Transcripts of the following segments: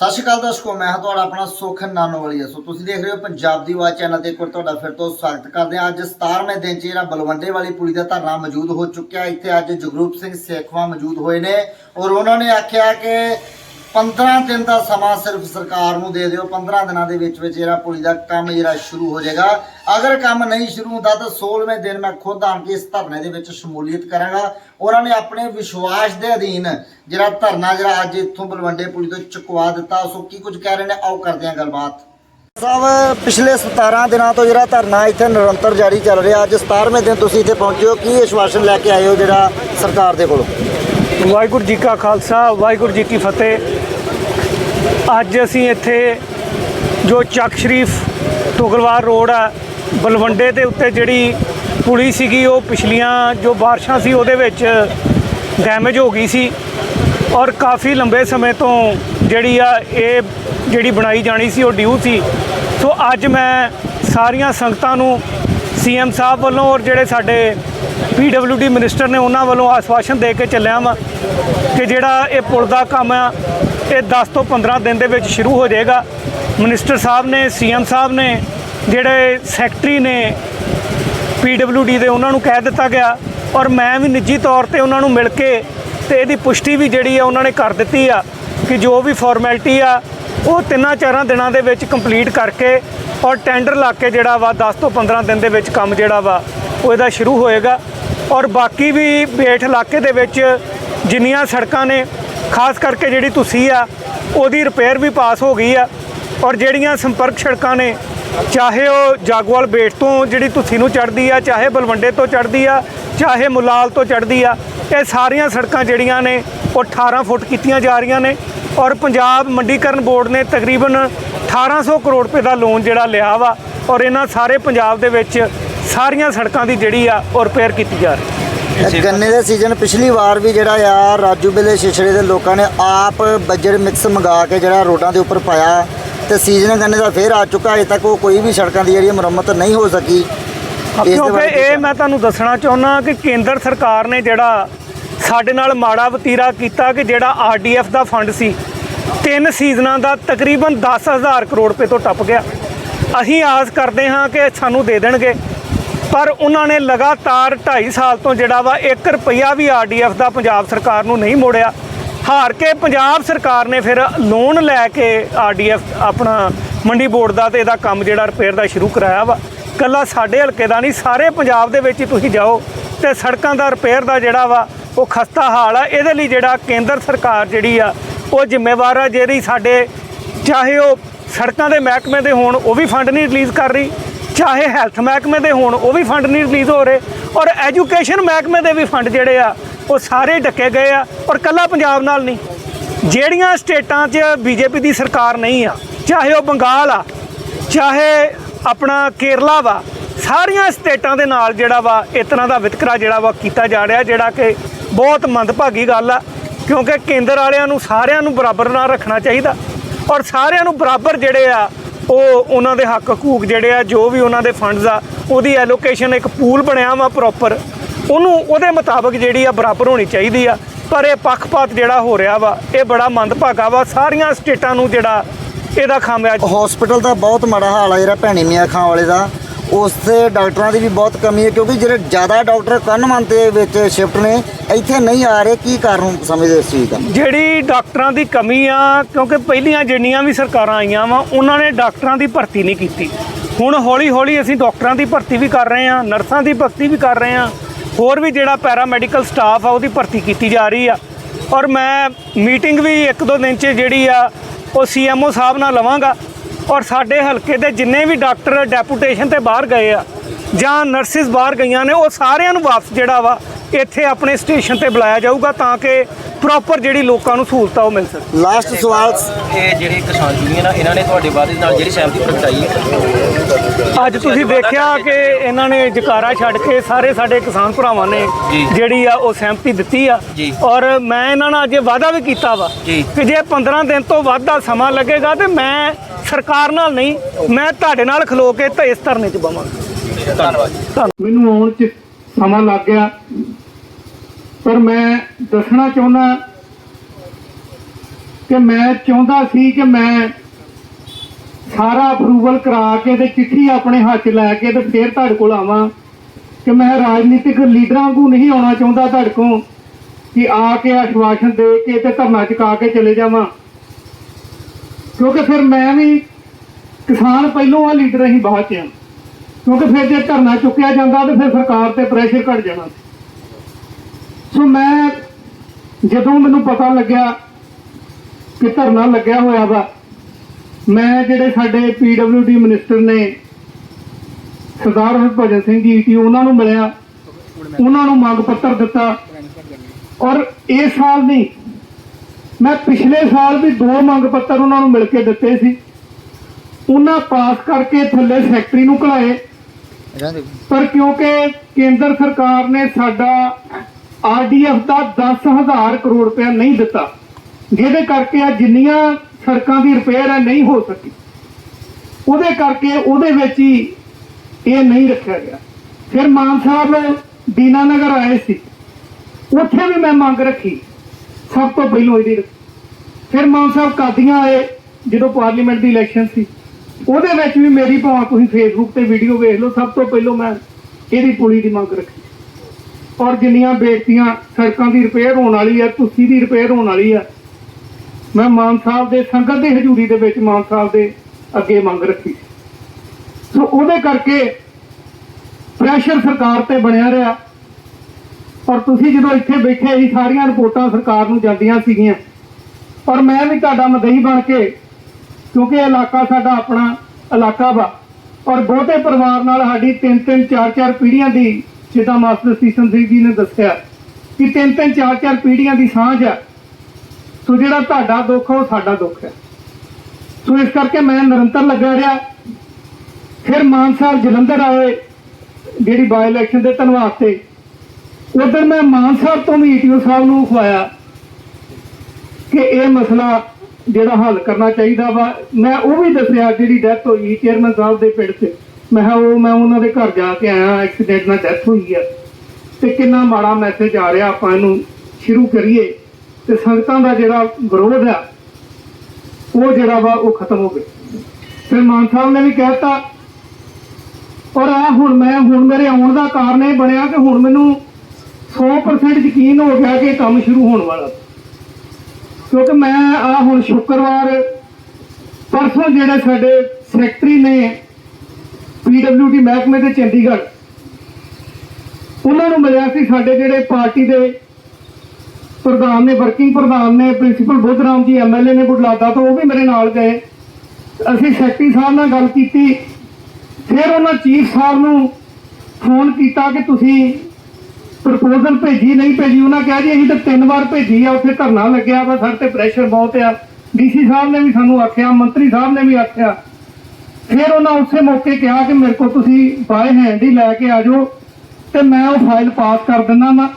ਸਤਿ ਸ਼੍ਰੀ ਅਕਾਲ ਦਰਸ਼ਕੋ ਮੈਂ ਹਾਂ ਤੁਹਾਡਾ ਆਪਣਾ ਸੁਖ ਨਾਨੋਵਾਲੀਆ। ਸੋ ਤੁਸੀਂ ਦੇਖ ਰਹੇ ਹੋ ਪੰਜਾਬ ਦੀ ਆਵਾਜ਼ ਚੈਨਲ ਤੇ ਇੱਕ ਵਾਰ ਤੁਹਾਡਾ ਫਿਰ ਤੋਂ ਸਵਾਗਤ ਕਰਦੇ ਹਾਂ। ਅੱਜ 17ਵੇਂ ਦਿਨ 'ਚ ਜਿਹੜਾ ਬਲਵੰਡੇ ਵਾਲੀ ਪੁਲੀ ਦਾ ਧਰਨਾ ਮੌਜੂਦ ਹੋ ਚੁੱਕਿਆ। ਇੱਥੇ ਅੱਜ ਜਗਰੂਪ ਸਿੰਘ ਸੇਖਵਾ ਮੌਜੂਦ ਹੋਏ ਨੇ ਔਰ ਉਹਨਾਂ ਨੇ ਆਖਿਆ ਕਿ 15 ਦਿਨ ਦਾ ਸਮਾਂ ਸਿਰਫ ਸਰਕਾਰ ਨੂੰ ਦੇ ਦਿਓ। 15 ਦਿਨਾਂ ਦੇ ਵਿੱਚ ਵਿੱਚ ਜਿਹੜਾ ਪੁਲੀ ਦਾ ਕੰਮ ਜਿਹੜਾ ਸ਼ੁਰੂ ਹੋ ਜਾਏਗਾ। ਅਗਰ ਕੰਮ ਨਹੀਂ ਸ਼ੁਰੂ ਹੁੰਦਾ ਤਾਂ 16ਵੇਂ ਦਿਨ ਮੈਂ ਖੁਦ ਆਣ ਕੇ ਇਸ ਧਰਨੇ ਦੇ ਵਿੱਚ ਸ਼ਮੂਲੀਅਤ ਕਰਾਂਗਾ। ਉਹਨਾਂ ਨੇ ਆਪਣੇ ਵਿਸ਼ਵਾਸ ਦੇ ਅਧੀਨ ਜਿਹੜਾ ਧਰਨਾ ਜਿਹੜਾ ਅੱਜ ਇੱਥੋਂ ਬਲਵੰਡੇ ਪੁਲੀ ਤੋਂ ਚੁਕਵਾ ਦਿੱਤਾ। ਸੋ ਕੀ ਕੁਝ ਕਹਿ ਰਹੇ ਨੇ? ਆਓ ਕਰਦੇ ਹਾਂ ਗੱਲਬਾਤ। ਸਾਹਿਬ, ਪਿਛਲੇ 17 ਦਿਨਾਂ ਤੋਂ ਜਿਹੜਾ ਧਰਨਾ ਇੱਥੇ ਨਿਰੰਤਰ ਜਾਰੀ ਚੱਲ ਰਿਹਾ। ਅੱਜ 17ਵੇਂ ਦਿਨ ਤੁਸੀਂ ਇੱਥੇ ਪਹੁੰਚੇ ਹੋ। ਕੀ ਆਸ਼ਵਾਸਨ ਲੈ ਕੇ ਆਏ ਹੋ ਜਿਹੜਾ ਸਰਕਾਰ ਦੇ ਕੋਲੋਂ? ਵਾਹਿਗੁਰੂ ਜੀ ਕਾ ਖਾਲਸਾ, ਵਾਹਿਗੁਰੂ ਜੀ ਕੀ ਫਤਿਹ। ਅੱਜ ਅਸੀਂ ਇੱਥੇ ਜੋ ਚੱਕ ਸ਼ਰੀਫ ਤੁਗਲਵਾਰ ਰੋਡ ਆ, ਬਲਵੰਡੇ ਦੇ ਉੱਤੇ ਜਿਹੜੀ ਪੁਲੀ ਸੀਗੀ, ਉਹ ਪਿਛਲੀਆਂ ਜੋ ਬਾਰਿਸ਼ਾਂ ਸੀ, ਉਹਦੇ ਵਿੱਚ ਡੈਮੇਜ ਹੋ ਗਈ ਸੀ। ਔਰ ਕਾਫੀ ਲੰਬੇ ਸਮੇਂ ਤੋਂ ਜਿਹੜੀ ਆ, ਇਹ ਜਿਹੜੀ ਬਣਾਈ ਜਾਣੀ ਸੀ, ਉਹ ਡਿਊ ਸੀ। ਸੋ ਅੱਜ ਮੈਂ ਸਾਰੀਆਂ ਸੰਗਤਾਂ ਨੂੰ ਸੀਐਮ ਸਾਹਿਬ ਵੱਲੋਂ ਔਰ ਜਿਹੜੇ ਸਾਡੇ ਪੀਡਬਲਯੂਡੀ ਮਿਨਿਸਟਰ ਨੇ ਉਹਨਾਂ ਵੱਲੋਂ ਆਸ਼ਵਾਸਨ ਦੇ ਕੇ ਚੱਲਿਆ ਵਾ ਕਿ ਜਿਹੜਾ ਇਹ ਪੁਲ ਦਾ ਕੰਮ ਆ, ਇਹ 10 ਤੋਂ 15 ਦਿਨ ਦੇ ਵਿੱਚ ਸ਼ੁਰੂ ਹੋ ਜਾਏਗਾ। ਮਿਨਿਸਟਰ ਸਾਹਿਬ ਨੇ, ਸੀਐਮ ਸਾਹਿਬ ਨੇ, ਜਿਹੜੇ ਸੈਕਟਰੀ ਨੇ ਪੀਡਬਲਯੂਡੀ ਦੇ ਉਹਨਾਂ ਨੂੰ ਕਹਿ ਦਿੱਤਾ ਗਿਆ ਔਰ ਮੈਂ ਵੀ ਨਿੱਜੀ ਤੌਰ ਤੇ ਉਹਨਾਂ ਨੂੰ ਮਿਲ ਕੇ ਤੇ ਇਹਦੀ ਪੁਸ਼ਟੀ ਵੀ ਜਿਹੜੀ ਆ ਉਹਨਾਂ ਨੇ ਕਰ ਦਿੱਤੀ ਆ ਕਿ ਜੋ ਵੀ ਫਾਰਮੈਲਿਟੀ ਆ, ਉਹ ਤਿੰਨਾਂ ਚਾਰਾਂ ਦਿਨਾਂ ਦੇ ਵਿੱਚ ਕੰਪਲੀਟ ਕਰਕੇ ਔਰ ਟੈਂਡਰ ਲਾ ਕੇ ਜਿਹੜਾ ਵਾ 10 ਤੋਂ 15 ਦਿਨ ਦੇ ਵਿੱਚ ਕੰਮ ਜਿਹੜਾ ਵਾ, ਉਹ ਇਹਦਾ ਸ਼ੁਰੂ ਹੋਏਗਾ। ਔਰ ਬਾਕੀ ਵੀ ਬੇਠ ਇਲਾਕੇ ਦੇ ਵਿੱਚ ਜਿੰਨੀਆਂ ਸੜਕਾਂ ਨੇ, ਖਾਸ ਕਰਕੇ ਜਿਹੜੀ ਤੁਸੀਂ ਆ, ਉਹਦੀ ਰਿਪੇਅਰ ਵੀ ਪਾਸ ਹੋ ਗਈ ਆ। ਔਰ ਜਿਹੜੀਆਂ ਸੰਪਰਕ ਸੜਕਾਂ ਨੇ, ਚਾਹੇ ਉਹ ਜਾਗਵਾਲ ਬੇਟ ਤੋਂ ਜਿਹੜੀ ਤੁਸੀਂ ਨੂੰ ਚੜਦੀ ਆ, ਚਾਹੇ ਬਲਵੰਡੇ ਤੋਂ ਚੜਦੀ ਆ, ਚਾਹੇ ਮੁਲਾਲ ਤੋਂ ਚੜਦੀ ਆ, ਇਹ ਸਾਰੀਆਂ ਸੜਕਾਂ ਜਿਹੜੀਆਂ ਨੇ, ਉਹ 18 ਫੁੱਟ ਕੀਤੀਆਂ ਜਾ ਰਹੀਆਂ ਨੇ। ਔਰ ਪੰਜਾਬ ਮੰਡੀਕਰਨ ਬੋਰਡ ਨੇ ਤਕਰੀਬਨ 1800 ਕਰੋੜ ਰੁਪਏ ਦਾ ਲੋਨ ਜਿਹੜਾ ਲਿਆ ਵਾ, ਔਰ ਇਹਨਾਂ ਸਾਰੇ ਪੰਜਾਬ ਦੇ ਵਿੱਚ ਸਾਰੀਆਂ ਸੜਕਾਂ ਦੀ ਜਿਹੜੀ ਆ ਉਹ ਰਿਪੇਅਰ ਕੀਤੀ ਜਾ ਰਹੀ। ਗੰਨੇ ਦੇ ਸੀਜ਼ਨ ਪਿਛਲੀ ਵਾਰ ਵੀ ਜਿਹੜਾ ਆ ਰਾਜੂ ਬਿਲੇ ਛਿਛੜੇ ਦੇ ਲੋਕਾਂ ਨੇ ਆਪ ਬੱਜਰ ਮਿਕਸ ਮੰਗਾ ਕੇ ਜਿਹੜਾ ਰੋਡਾਂ ਦੇ ਉੱਪਰ ਪਾਇਆ ਤੇ ਸੀਜ਼ਨ ਗੰਨੇ ਦਾ ਫੇਰ ਆ ਚੁੱਕਾ ਅਜੇ ਤੱਕ ਉਹ ਕੋਈ ਵੀ ਸੜਕਾਂ ਦੀ ਜਿਹੜੀ ਮੁਰੰਮਤ ਨਹੀਂ ਹੋ ਸਕੀ। ਇਸ ਦੇ ਕਿਉਂਕਿ ਬਾਰੇ ਇਹ ਮੈਂ ਤੁਹਾਨੂੰ ਦੱਸਣਾ ਚਾਹੁੰਦਾ ਕਿ ਕੇਂਦਰ ਸਰਕਾਰ ਨੇ ਜਿਹੜਾ ਸਾਡੇ ਨਾਲ ਮਾੜਾ ਵਤੀਰਾ ਕੀਤਾ ਕਿ ਜਿਹੜਾ ਆਰਡੀਐਫ ਦਾ ਫੰਡ ਸੀ ਤਿੰਨ ਸੀਜ਼ਨਾਂ ਦਾ ਤਕਰੀਬਨ 10000 ਕਰੋੜ ਰੁਪਏ ਤੋਂ ਟੱਪ ਗਿਆ। ਅਸੀਂ ਆਸ ਕਰਦੇ ਹਾਂ ਕਿ ਸਾਨੂੰ ਦੇ ਦੇਣਗੇ। ਪਰ ਉਹਨਾਂ ਨੇ ਲਗਾਤਾਰ 2.5 ਸਾਲ ਤੋਂ ਜਿਹੜਾ ਵਾ 1 ਰੁਪਈਆ ਵੀ ਆਰਡੀਐਫ ਦਾ ਪੰਜਾਬ ਸਰਕਾਰ ਨੂੰ ਨਹੀਂ ਮੋੜਿਆ। ਹਾਰ ਕੇ ਪੰਜਾਬ ਸਰਕਾਰ ਨੇ ਫਿਰ ਲੋਨ ਲੈ ਕੇ ਆਰਡੀਐਫ ਆਪਣਾ ਮੰਡੀ ਬੋਰਡ ਦਾ ਤੇ ਇਹਦਾ ਕੰਮ ਜਿਹੜਾ ਰਿਪੇਅਰ ਦਾ ਸ਼ੁਰੂ ਕਰਾਇਆ ਵਾ। ਕੱਲਾ ਸਾਡੇ ਹਲਕੇ ਦਾ ਨਹੀਂ, ਸਾਰੇ ਪੰਜਾਬ ਦੇ ਵਿੱਚ ਤੁਸੀਂ ਜਾਓ ਤੇ ਸੜਕਾਂ ਦਾ ਰਿਪੇਅਰ ਦਾ ਜਿਹੜਾ ਵਾ ਉਹ ਖਸਤਾ ਹਾਲ ਆ। ਇਹਦੇ ਲਈ ਜਿਹੜਾ ਕੇਂਦਰ ਸਰਕਾਰ ਜਿਹੜੀ ਆ, ਉਹ ਜ਼ਿੰਮੇਵਾਰ ਆ। ਜਿਹੜੀ ਸਾਡੇ ਚਾਹੇ ਉਹ ਸੜਕਾਂ ਦੇ ਮਹਿਕਮੇ ਦੇ ਹੋਣ, ਉਹ ਵੀ ਫੰਡ ਨਹੀਂ ਰਿਲੀਜ਼ ਕਰ ਰਹੀ। ਚਾਹੇ ਹੈਲਥ ਮਹਿਕਮੇ ਦੇ ਹੋਣ, ਉਹ ਵੀ ਫੰਡ ਨਹੀਂ ਰਿਲੀਜ਼ ਹੋ ਰਹੇ। ਔਰ ਐਜੂਕੇਸ਼ਨ ਮਹਿਕਮੇ ਦੇ ਵੀ ਫੰਡ ਜਿਹੜੇ ਆ, ਉਹ ਸਾਰੇ ਡੱਕੇ ਗਏ ਆ ਔਰ ਕੱਲਾ ਪੰਜਾਬ ਨਾਲ ਨਹੀਂ। ਜਿਹੜੀਆਂ ਸਟੇਟਾਂ 'ਚ ਬੀਜੇਪੀ ਦੀ ਸਰਕਾਰ ਨਹੀਂ ਆ, ਚਾਹੇ ਉਹ ਬੰਗਾਲ ਆ, ਚਾਹੇ ਆਪਣਾ ਕੇਰਲਾ ਵਾ, ਸਾਰੀਆਂ ਸਟੇਟਾਂ ਦੇ ਨਾਲ ਜਿਹੜਾ ਵਾ, ਇਸ ਤਰ੍ਹਾਂ ਦਾ ਵਿਤਕਰਾ ਜਿਹੜਾ ਵਾ ਕੀਤਾ ਜਾ ਰਿਹਾ, ਜਿਹੜਾ ਕਿ ਬਹੁਤ ਮੰਦਭਾਗੀ ਗੱਲ ਆ, ਕਿਉਂਕਿ ਕੇਂਦਰ ਵਾਲਿਆਂ ਨੂੰ ਸਾਰਿਆਂ ਨੂੰ ਬਰਾਬਰ ਨਾਲ ਰੱਖਣਾ ਚਾਹੀਦਾ। ਔਰ ਸਾਰਿਆਂ ਨੂੰ ਬਰਾਬਰ ਜਿਹੜੇ ਆ ਉਹ ਉਹਨਾਂ ਦੇ ਹੱਕ ਹਕੂਕ ਜਿਹੜੇ ਆ, ਜੋ ਵੀ ਉਹਨਾਂ ਦੇ ਫੰਡਸ ਆ, ਉਹਦੀ ਐਲੋਕੇਸ਼ਨ ਇੱਕ ਪੂਲ ਬਣਿਆ ਵਾ ਪ੍ਰੋਪਰ ਉਹਨੂੰ, ਉਹਦੇ ਮੁਤਾਬਕ ਜਿਹੜੀ ਆ ਬਰਾਬਰ ਹੋਣੀ ਚਾਹੀਦੀ ਆ। ਪਰ ਇਹ ਪੱਖਪਾਤ ਜਿਹੜਾ ਹੋ ਰਿਹਾ ਵਾ, ਇਹ ਬੜਾ ਮੰਦਭਾਗਾ ਵਾ। ਸਾਰੀਆਂ ਸਟੇਟਾਂ ਨੂੰ ਜਿਹੜਾ ਇਹਦਾ ਖਾਮਿਆਜ ਹਸਪੀਟਲ ਦਾ ਬਹੁਤ ਮਾੜਾ ਹਾਲ ਆ ਜਿਹੜਾ ਭੈਣੀ ਮੀਆਂ ਖਾਂ ਵਾਲੇ ਦਾ। ਉਸ ਤੇ ਡਾਕਟਰਾਂ ਦੀ ਵੀ ਬਹੁਤ ਕਮੀ ਹੈ, ਕਿਉਂਕਿ ਜਿਹੜੇ ਜ਼ਿਆਦਾ ਡਾਕਟਰ ਕੰਨਮਨ ਦੇ ਵਿੱਚ ਸ਼ਿਫਟ ਨੇ, ਇੱਥੇ ਨਹੀਂ ਆ ਰਹੇ, ਕੀ ਕਾਰਨ ਸਮਝਦੇ ਇਸ ਚੀਜ਼ ਦਾ? ਜਿਹੜੀ ਡਾਕਟਰਾਂ ਦੀ ਕਮੀ ਆ, ਕਿਉਂਕਿ ਪਹਿਲੀਆਂ ਜਿੰਨੀਆਂ ਵੀ ਸਰਕਾਰਾਂ ਆਈਆਂ ਵਾ, ਉਹਨਾਂ ਨੇ ਡਾਕਟਰਾਂ ਦੀ ਭਰਤੀ ਨਹੀਂ ਕੀਤੀ। ਹੁਣ ਹੌਲੀ ਹੌਲੀ ਅਸੀਂ ਡਾਕਟਰਾਂ ਦੀ ਭਰਤੀ ਵੀ ਕਰ ਰਹੇ ਹਾਂ, ਨਰਸਾਂ ਦੀ ਭਰਤੀ ਵੀ ਕਰ ਰਹੇ ਹਾਂ, ਹੋਰ ਵੀ ਜਿਹੜਾ ਪੈਰਾ ਮੈਡੀਕਲ ਸਟਾਫ ਆ, ਉਹਦੀ ਭਰਤੀ ਕੀਤੀ ਜਾ ਰਹੀ ਆ। ਔਰ ਮੈਂ ਮੀਟਿੰਗ ਵੀ ਇੱਕ ਦੋ ਦਿਨ 'ਚ ਜਿਹੜੀ ਆ, ਉਹ ਸੀਐਮਓ ਸਾਹਿਬ ਨਾਲ ਲਵਾਂਗਾ। ਔਰ ਸਾਡੇ ਹਲਕੇ ਦੇ ਜਿੰਨੇ ਵੀ ਡਾਕਟਰ ਡੈਪੂਟੇਸ਼ਨ ਤੇ ਬਾਹਰ ਗਏ ਆ ਜਾਂ ਨਰਸਿਸ ਬਾਹਰ ਗਈਆਂ ਨੇ ਉਹ ਸਾਰਿਆਂ ਨੂੰ ਵਾਪਸ ਜਿਹੜਾ ਵਾ ਇੱਥੇ ਆਪਣੇ ਸਟੇਸ਼ਨ ਤੇ ਬੁਲਾਇਆ ਜਾਊਗਾ ਤਾਂ ਕਿ ਪ੍ਰੋਪਰ ਜਿਹੜੀ ਲੋਕਾਂ ਨੂੰ ਸਹੂਲਤਾਂ ਉਹ ਮਿਲ ਸਕੇ ਲਾਸਟ ਸਵਾਲ ਇਹ ਜਿਹੜੇ ਕਿਸਾਨ ਯੂਨੀਅਨ ਆ ਇਹਨਾਂ ਨੇ ਤੁਹਾਡੇ ਵਾਅਦੇ ਨਾਲ ਜਿਹੜੀ ਸਹਿਮਤੀ ਪ੍ਰਗਟਾਈ ਹੈ ਅੱਜ ਤੁਸੀਂ ਦੇਖਿਆ ਕਿ ਇਹਨਾਂ ਨੇ ਜਕਾਰਾ ਛੱਡ ਕੇ ਸਾਰੇ ਸਾਡੇ ਕਿਸਾਨ ਭਰਾਵਾਂ ਨੇ। ਜਿਹੜੀ ਆ ਉਹ ਸਹਿਮਤੀ ਦਿੱਤੀ ਆ। ਔਰ ਮੈਂ ਇਹਨਾਂ ਨਾਲ ਅੱਜ ਵਾਅਦਾ ਵੀ ਕੀਤਾ ਵਾ। ਕਿ ਜੇ 15 ਦਿਨ ਤੋਂ ਵੱਧ ਦਾ ਸਮਾਂ ਲੱਗੇਗਾ ਤੇ ਮੈਂ ਸਰਕਾਰ ਨਾਲ ਨਹੀਂ ਮੈਂ ਤੁਹਾਡੇ ਨਾਲ ਖਲੋ ਕੇ ਤੇ ਇਸ ਧਰਨੇ 'ਚ ਬਵਾਂਗਾ। ਧੰਨਵਾਦ। ਮੈਨੂੰ ਆਉਣ 'ਚ ਸਮਾਂ ਲੱਗ ਗਿਆ ਪਰ ਮੈਂ ਦੱਸਣਾ ਚਾਹੁੰਦਾ ਕਿ ਮੈਂ ਚਾਹੁੰਦਾ ਸੀ ਕਿ ਮੈਂ ਸਾਰਾ ਅਪਰੂਵਲ ਕਰਾ ਕੇ ਤੇ ਚਿੱਠੀ ਆਪਣੇ ਹੱਥ 'ਚ ਲੈ ਕੇ ਤੇ ਫੇਰ ਤੁਹਾਡੇ ਕੋਲ ਆਵਾਂ ਕਿ ਮੈਂ ਰਾਜਨੀਤਿਕ ਲੀਡਰਾਂ ਵਾਂਗੂ ਨਹੀਂ ਆਉਣਾ ਚਾਹੁੰਦਾ ਤੁਹਾਡੇ ਕੋਲ ਕਿ ਆ ਕੇ ਆਸ਼ਵਾਸਨ ਦੇ ਕੇ ਤੇ ਧਰਨਾ ਚੁਕਾ ਕੇ ਚਲੇ ਜਾਵਾਂ। ਕਿਉਂਕਿ ਫਿਰ ਮੈਂ ਵੀ ਕਿਸਾਨ ਪਹਿਲੋਂ ਆ, ਲੀਡਰ ਅਸੀਂ ਬਾਅਦ ਚ ਆ। ਕਿਉਂਕਿ ਫਿਰ ਜੇ ਧਰਨਾ ਚੁੱਕਿਆ ਜਾਂਦਾ ਤੇ ਫਿਰ ਸਰਕਾਰ ਤੇ ਪ੍ਰੈਸ਼ਰ ਘਟ ਜਾਣਾ। ਸੀ ਸੋ ਮੈਂ ਜਦੋਂ ਮੈਨੂੰ ਪਤਾ ਲੱਗਿਆ ਕਿ ਧਰਨਾ ਲੱਗਿਆ ਹੋਇਆ ਵਾ, ਮੈਂ ਜਿਹੜੇ ਸਾਡੇ ਪੀਡਬਲਯੂਡੀ ਮਿਨਿਸਟਰ ਨੇ ਸਰਦਾਰ ਹਰਭਜਨ ਸਿੰਘ ਜੀ ਈਟੀ ਉਹਨਾਂ ਨੂੰ ਮਿਲਿਆ, ਉਹਨਾਂ ਨੂੰ ਮੰਗ ਪੱਤਰ ਦਿੱਤਾ। ਔਰ ਇਹ ਸਾਲ ਨਹੀਂ ਮੈਂ ਪਿਛਲੇ ਸਾਲ ਵੀ ਦੋ ਮੰਗ ਪੱਤਰ ਉਹਨਾਂ ਨੂੰ ਮਿਲ ਕੇ ਦਿੱਤੇ ਸੀ। ਉਹਨਾਂ ਪਾਸ ਕਰਕੇ ਥੱਲੇ ਸੈਕਟਰੀ ਨੂੰ ਘਲਾਏ। ਪਰ ਕਿਉਂਕਿ ਕੇਂਦਰ ਸਰਕਾਰ ਨੇ ਸਾਡਾ ਆਰਡੀਐਫ ਦਾ 10000 ਕਰੋੜ ਰੁਪਇਆ ਨਹੀਂ ਦਿੱਤਾ ਜਿਹਦੇ ਕਰਕੇ ਆ ਜਿੰਨੀਆਂ ਸੜਕਾਂ ਦੀ ਰਿਪੇਅਰ ਹੈ ਨਹੀਂ ਹੋ ਸਕੀ। ਉਹਦੇ ਕਰਕੇ ਉਹਦੇ ਵਿੱਚ ਹੀ ਇਹ ਨਹੀਂ ਰੱਖਿਆ ਗਿਆ। ਫਿਰ ਮਾਨ ਸਾਹਿਬ ਦੀਨਾਨਗਰ ਆਏ ਸੀ। ਉੱਥੇ ਵੀ ਮੈਂ ਮੰਗ ਰੱਖੀ। ਸਭ ਤੋਂ ਪਹਿਲਾਂ ਇਹਦੀ ਰੱਖੀ ਫਿਰ ਮਾਨ ਸਾਹਿਬ ਕਾਦੀਆਂ ਆਏ, ਜਦੋਂ ਪਾਰਲੀਮੈਂਟ ਦੀ ਇਲੈਕਸ਼ਨ ਸੀ। ਉਹਦੇ ਵਿੱਚ ਵੀ ਮੇਰੀ ਭਾਵੇਂ ਤੁਸੀਂ ਫੇਸਬੁੱਕ ਤੇ ਵੀਡੀਓ ਵੇਖ ਲਓ, ਸਭ ਤੋਂ ਪਹਿਲਾਂ ਮੈਂ ਇਹਦੀ ਪੁਲੀ ਦੀ ਮੰਗ ਰੱਖੀ। ਔਰ ਜਿੰਨੀਆਂ ਬੇਟੀਆਂ ਸੜਕਾਂ ਦੀ ਰਿਪੇਅਰ ਹੋਣ ਵਾਲੀ ਹੈ ਤੁਸੀਂ ਦੀ ਰਿਪੇਅਰ ਹੋਣ ਵਾਲੀ ਹੈ ਮੈਂ ਮਾਨ ਸਾਹਿਬ ਦੇ ਸੰਗਤ ਦੀ ਹਜ਼ੂਰੀ ਦੇ ਵਿੱਚ ਮਾਨ ਸਾਹਿਬ ਦੇ ਅੱਗੇ ਮੰਗ ਰੱਖੀ। ਸੋ ਉਹਦੇ ਕਰਕੇ ਪ੍ਰੈਸ਼ਰ ਸਰਕਾਰ ਤੇ ਬਣਿਆ ਰਿਹਾ। ਔਰ ਤੁਸੀਂ ਜਦੋਂ ਇੱਥੇ ਬੈਠੇ ਸੀ ਸਾਰੀਆਂ ਰਿਪੋਰਟਾਂ ਸਰਕਾਰ ਨੂੰ ਜਾਂਦੀਆਂ ਸੀਗੀਆਂ। ਔਰ ਮੈਂ ਵੀ ਤੁਹਾਡਾ ਮਦਈ ਬਣ ਕੇ, ਕਿਉਂਕਿ ਇਹ ਇਲਾਕਾ ਸਾਡਾ ਆਪਣਾ ਇਲਾਕਾ ਵਾ। ਔਰ ਬਹੁਤੇ ਪਰਿਵਾਰ ਨਾਲ ਸਾਡੀ ਤਿੰਨ ਤਿੰਨ ਚਾਰ ਚਾਰ ਪੀੜ੍ਹੀਆਂ ਦੀ, ਜਿੱਦਾਂ ਮਾਸਟਰ ਸੀਸਨ ਸਿੰਘ ਜੀ ਨੇ ਦੱਸਿਆ, ਕਿ ਤਿੰਨ ਤਿੰਨ ਚਾਰ ਚਾਰ ਪੀੜ੍ਹੀਆਂ ਦੀ ਸਾਂਝ ਹੈ ਸੋ ਜਿਹੜਾ ਤੁਹਾਡਾ ਦੁੱਖ ਆ, ਉਹ ਸਾਡਾ ਦੁੱਖ ਹੈ ਸੋ ਇਸ ਕਰਕੇ ਮੈਂ ਨਿਰੰਤਰ ਲੱਗਾ ਰਿਹਾ। ਫਿਰ ਮਾਨ ਸਾਹਿਬ ਜਲੰਧਰ ਆਏ, ਜਿਹੜੀ ਬਾਈ ਇਲੈਕਸ਼ਨ ਦੇ ਧੰਨਵਾਦ ਤੇ। ਉਧਰ ਮੈਂ ਮਾਨ ਸਾਹਿਬ ਤੋਂ ਵੀ ਈਟੀਓ ਸਾਹਿਬ ਨੂੰ ਖਵਾਇਆ ਕਿ ਇਹ ਮਸਲਾ ਜਿਹੜਾ ਹੱਲ ਕਰਨਾ ਚਾਹੀਦਾ ਵਾ। ਮੈਂ ਉਹ ਵੀ ਦੱਸਿਆ ਜਿਹੜੀ ਡੈਥ ਹੋਈ ਚੇਅਰਮੈਨ ਸਾਹਿਬ ਦੇ ਪਿੰਡ 'ਚ। ਮੈਂ ਕਿਹਾ ਉਹ ਮੈਂ ਉਹਨਾਂ ਦੇ ਘਰ ਜਾ ਕੇ ਆਇਆ ਐਕਸੀਡੈਂਟ ਨਾਲ ਡੈਥ ਹੋਈ ਆ। ਤੇ ਕਿੰਨਾ ਮਾੜਾ ਮੈਸੇਜ ਆ ਰਿਹਾ, ਆਪਾਂ ਇਹਨੂੰ ਸ਼ੁਰੂ ਕਰੀਏ। ਤੇ ਸੰਗਤਾਂ ਦਾ ਜਿਹੜਾ ਵਿਰੋਧ ਆ, ਉਹ ਜਿਹੜਾ ਵਾ, ਉਹ ਖਤਮ ਹੋ ਗਿਆ। ਫਿਰ ਮਾਨ ਸਾਹਿਬ ਨੇ ਵੀ ਕਹਿਤਾ ਔਰ ਆ ਹੁਣ ਮੈਂ, ਹੁਣ ਮੇਰੇ ਆਉਣ ਦਾ ਕਾਰਨ ਇਹ ਬਣਿਆ ਕਿ ਹੁਣ ਮੈਨੂੰ 100% ਯਕੀਨ ਹੋ ਗਿਆ ਕਿ ਕੰਮ ਸ਼ੁਰੂ ਹੋਣ ਵਾਲਾ। ਕਿਉਂਕਿ ਮੈਂ ਆ ਹੁਣ ਸ਼ੁੱਕਰਵਾਰ, ਪਰਸੋਂ ਜਿਹੜੇ ਸਾਡੇ ਸੈਕਟਰੀ ਨੇ ਪੀਡਬਲਯੂਡੀ ਮਹਿਕਮੇ ਦੇ ਚੰਡੀਗੜ੍ਹ, ਉਹਨਾਂ ਨੂੰ ਮਿਲਿਆ ਸੀ ਸਾਡੇ ਜਿਹੜੇ ਪਾਰਟੀ ਦੇ ਪ੍ਰਧਾਨ ਨੇ ਵਰਕਿੰਗ ਪ੍ਰਧਾਨ ਨੇ, ਪ੍ਰਿੰਸੀਪਲ ਬੁੱਧਰਾਮ ਜੀ ਐਮਐਲਏ ਨੇ ਬੁਢਲਾਡਾ ਤੋਂ, ਉਹ ਵੀ ਮੇਰੇ ਨਾਲ ਗਏ। ਅਸੀਂ ਸੈਕਟਰੀ ਸਾਹਿਬ ਨਾਲ ਗੱਲ ਕੀਤੀ। ਫਿਰ ਉਹਨਾਂ ਚੀਫ ਸਾਹਿਬ ਨੂੰ ਫੋਨ ਕੀਤਾ ਕਿ ਤੁਸੀਂ ਪ੍ਰਪੋਜ਼ਲ ਭੇਜੀ, ਨਹੀਂ ਭੇਜੀ, ਉਹਨਾਂ ਕਿਹਾ ਜੀ ਅਸੀਂ ਤਾਂ ਤਿੰਨ ਵਾਰ ਭੇਜੀ ਆ, ਉੱਥੇ ਧਰਨਾ ਲੱਗਿਆ ਵਾ, ਸਾਡੇ ਤੇ ਪ੍ਰੈਸ਼ਰ ਬਹੁਤ ਆ। ਡੀਸੀ ਸਾਹਿਬ ਨੇ ਵੀ ਸਾਨੂੰ ਆਖਿਆ, ਮੰਤਰੀ ਸਾਹਿਬ ਨੇ ਵੀ ਆਖਿਆ। ਫਿਰ ਉਹਨਾਂ ਉਸੇ ਮੌਕੇ ਕਿਹਾ ਕਿ ਮੇਰੇ ਕੋਲ ਤੁਸੀਂ ਬਾਏ ਹੈਂਡ ਹੀ ਲੈ ਕੇ ਆ ਜਾਓ ਤੇ ਮੈਂ ਉਹ ਫਾਈਲ ਪਾਸ ਕਰ ਦਿੰਦਾ ਨਾ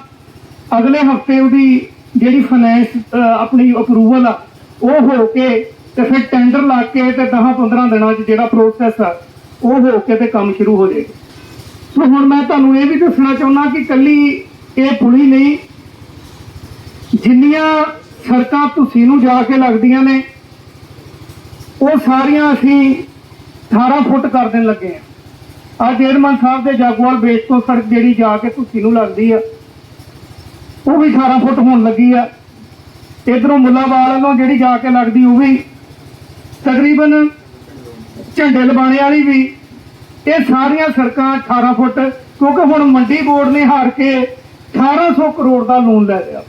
ਅਗਲੇ ਹਫ਼ਤੇ ਉਹਦੀ ਜਿਹੜੀ ਫਾਈਨੈਂਸ ਆਪਣੀ ਅਪਰੂਵਲ ਆ, ਉਹ ਹੋ ਕੇ ਤੇ ਫਿਰ ਟੈਂਡਰ ਲਾ ਕੇ ਤੇ 10-15 ਦਿਨਾਂ 'ਚ ਜਿਹੜਾ ਪ੍ਰੋਸੈਸ ਆ, ਉਹ ਹੋ ਕੇ ਤੇ ਕੰਮ ਸ਼ੁਰੂ ਹੋ ਜਾਏਗਾ। ਸੋ ਹੁਣ ਮੈਂ ਤੁਹਾਨੂੰ ਇਹ ਵੀ ਦੱਸਣਾ ਚਾਹੁੰਦਾ ਕਿ ਕੱਲੀ ਇਹ ਪੁਲੀ ਨਹੀਂ, ਜਿੰਨੀਆਂ ਸੜਕਾਂ ਤੁਸੀਂ ਨੂੰ ਜਾ ਕੇ ਲੱਗਦੀਆਂ ਨੇ, ਉਹ ਸਾਰੀਆਂ ਅਸੀਂ 18 ਫੁੱਟ ਕਰ ਦੇਣ ਲੱਗੇ ਆ ਆ ਜੇਰਮਨ ਸਾਹਿਬ ਦੇ ਜਾਗਵਾਲ ਬੇਸ ਤੋਂ ਸੜਕ ਜਿਹੜੀ ਜਾ ਕੇ ਤੁਸੀਂ ਨੂੰ ਲੱਗਦੀ ਆ, ਉਹ ਵੀ 18 ਫੁੱਟ ਹੋਣ ਲੱਗੀ ਆ। ਇਧਰੋਂ ਮੁੱਲਾਵਾਲ ਵੱਲੋਂ ਜਿਹੜੀ ਜਾ ਕੇ ਲੱਗਦੀ, ਉਹ ਵੀ ਤਕਰੀਬਨ ਝੰਡੇ ਲਵਾਣੇ ਵਾਲੀ ਵੀ ਇਹ ਸਾਰੀਆਂ ਸੜਕਾਂ 18 ਫੁੱਟ, ਕਿਉਂਕਿ ਹੁਣ ਮੰਡੀ ਬੋਰਡ ਨੇ ਹਾਰ ਕੇ 1800 ਕਰੋੜ ਦਾ ਲੋਨ ਲੈ ਲਿਆ।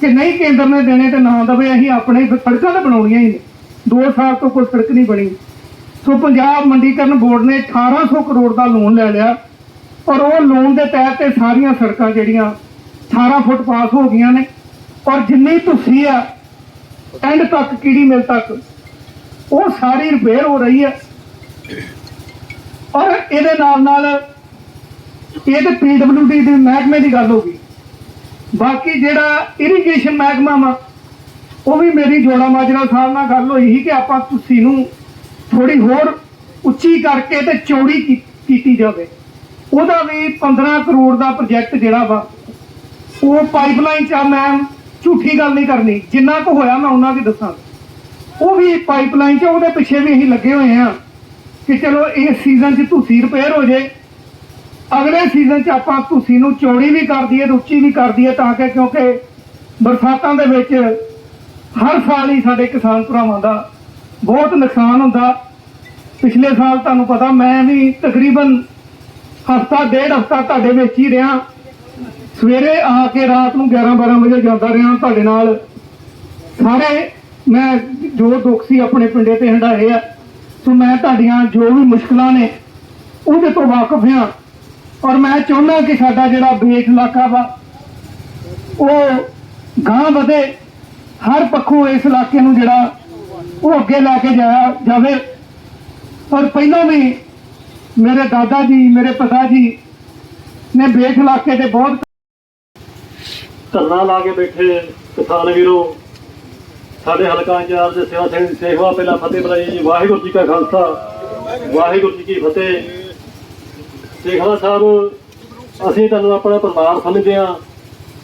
ਕਿ ਨਹੀਂ ਕੇਂਦਰ ਨੇ ਦੇਣੇ ਤੇ ਨਾ ਦਵੇ, ਅਸੀਂ ਆਪਣੇ ਸੜਕਾਂ ਤਾਂ ਬਣਾਉਣੀਆਂ ਹੀ ਨੇ। 2 ਸਾਲ ਤੋਂ ਕੋਈ ਸੜਕ ਨਹੀਂ ਬਣੀ। ਸੋ ਪੰਜਾਬ ਮੰਡੀਕਰਨ ਬੋਰਡ ਨੇ 1800 ਕਰੋੜ ਦਾ ਲੋਨ ਲੈ ਲਿਆ। ਔਰ ਉਹ ਲੋਨ ਦੇ ਤਹਿਤ ਤੇ ਸਾਰੀਆਂ ਸੜਕਾਂ ਜਿਹੜੀਆਂ 18 ਫੁੱਟ ਪਾਸ ਹੋ ਗਈਆਂ ਨੇ। ਔਰ ਜਿੰਨੀ ਤੁਸੀਂ ਆ ਐਂਡ ਤੱਕ ਕੀੜੀ ਮਿਲ ਤੱਕ, ਉਹ ਸਾਰੀ ਰਿਪੇਅਰ ਹੋ ਰਹੀ ਹੈ। ਔਰ ਇਹਦੇ ਨਾਲ ਨਾਲ ਇਹ ਤੇ ਪੀਡਬਲਯੂਡੀ ਦੇ ਮਹਿਕਮੇ ਦੀ ਗੱਲ ਹੋ ਗਈ। ਬਾਕੀ ਜਿਹੜਾ ਇਰੀਗੇਸ਼ਨ ਮਹਿਕਮਾ ਵਾ, ਉਹ ਵੀ ਮੇਰੀ ਜੋੜਾ ਮਾਜਰਾ ਸਾਹਿਬ ਨਾਲ ਗੱਲ ਹੋਈ ਸੀ ਕਿ ਆਪਾਂ ਤੁਸੀਂ ਨੂੰ ਥੋੜੀ ਹੋਰ ਉੱਚੀ ਕਰਕੇ ਤੇ ਚੌੜੀ ਕੀਤੀ ਜਾਵੇ। ਉਹਦਾ ਵੀ 15 ਕਰੋੜ ਦਾ ਪ੍ਰੋਜੈਕਟ ਜਿਹੜਾ ਵਾ, ਉਹ ਪਾਈਪਲਾਈਨ ਚ ਆ, ਮੈਂ ਝੂਠੀ ਗੱਲ ਨਹੀਂ ਕਰਨੀ, ਜਿੰਨਾ ਕੁ ਹੋਇਆ ਮੈਂ ਉਹਨਾਂ ਦੀ ਦੱਸਾਂ ਉਹ ਵੀ ਪਾਈਪਲਾਈਨ 'ਚ ਉਹਦੇ ਪਿੱਛੇ ਵੀ ਅਸੀਂ ਲੱਗੇ ਹੋਏ ਆ ਕਿ ਚਲੋ ਇਸ ਸੀਜ਼ਨ 'ਚ ਤੁਸੀਂ ਰਿਪੇਅਰ ਹੋ ਜੇ। ਅਗਲੇ ਸੀਜ਼ਨ 'ਚ ਆਪਾਂ ਤੁਸੀਂ ਨੂੰ ਚੌੜੀ ਵੀ ਕਰ ਦਈਏ ਉੱਚੀ ਵੀ ਕਰ ਦਈਏ ਤਾਂ ਕਿ ਕਿਉਂਕਿ ਬਰਸਾਤਾਂ ਦੇ ਵਿੱਚ ਹਰ ਸਾਲ ਹੀ ਸਾਡੇ ਕਿਸਾਨ ਭਰਾਵਾਂ ਦਾ ਬਹੁਤ ਨੁਕਸਾਨ ਹੁੰਦਾ। ਪਿਛਲੇ ਸਾਲ ਤੁਹਾਨੂੰ ਪਤਾ ਮੈਂ ਵੀ ਤਕਰੀਬਨ ਹਫਤਾ, ਡੇਢ ਹਫਤਾ ਤੁਹਾਡੇ ਵਿੱਚ ਹੀ ਰਿਹਾ। ਸਵੇਰੇ ਆ ਕੇ ਰਾਤ ਨੂੰ 11 12 ਵਜੇ ਜਾਂਦਾ ਰਿਹਾ ਤੁਹਾਡੇ ਨਾਲ। ਸਾਰੇ, ਮੈਂ ਜੋ ਦੁੱਖ ਸੀ ਆਪਣੇ ਪਿੰਡੇ ਤੇ ਹੰਡਾਏ ਆ। ਸੋ ਮੈਂ ਤੁਹਾਡੀਆਂ ਜੋ ਵੀ ਮੁਸ਼ਕਲਾਂ ਨੇ, ਉਹਦੇ ਤੋਂ ਵਾਕਿਫ ਹਾਂ। ਔਰ ਮੈਂ ਚਾਹੁੰਦਾ ਕਿ ਸਾਡਾ ਜਿਹੜਾ ਬੇਟ ਇਲਾਕਾ ਵਾ, ਉਹ ਗਾਂ ਵਧੇ, ਹਰ ਪੱਖੋਂ ਇਸ ਇਲਾਕੇ ਨੂੰ ਜਿਹੜਾ ਉਹ ਅੱਗੇ ਲੈ ਕੇ ਜਾਇਆ ਜਾਵੇ। ਔਰ ਪਹਿਲਾਂ ਵੀ ਮੇਰੇ ਦਾਦਾ ਜੀ, ਮੇਰੇ ਪਿਤਾ ਜੀ ਨੇ ਬੇਟ ਇਲਾਕੇ ਦੇ ਬਹੁਤ ਧਰਨਾ ਲਾ ਕੇ ਬੈਠੇ ਕਿਸਾਨ ਵੀਰੋ ਸਾਡੇ ਹਲਕਾ ਇੰਚਾਰਜ ਸੇਵਾ ਸਿੰਘ ਸੇਖਵਾ ਪਹਿਲਾਂ ਫਤਿਹ ਬੁਲਾਈ ਜੀ। ਵਾਹਿਗੁਰੂ ਜੀ ਕਾ ਖਾਲਸਾ। ਵਾਹਿਗੁਰੂ ਜੀ ਕੀ ਫਤਿਹ। ਸੇਖਵਾ ਸਾਹਿਬ, ਅਸੀਂ ਤੁਹਾਨੂੰ ਆਪਣਾ ਪਰਿਵਾਰ ਸਮਝਦੇ ਹਾਂ,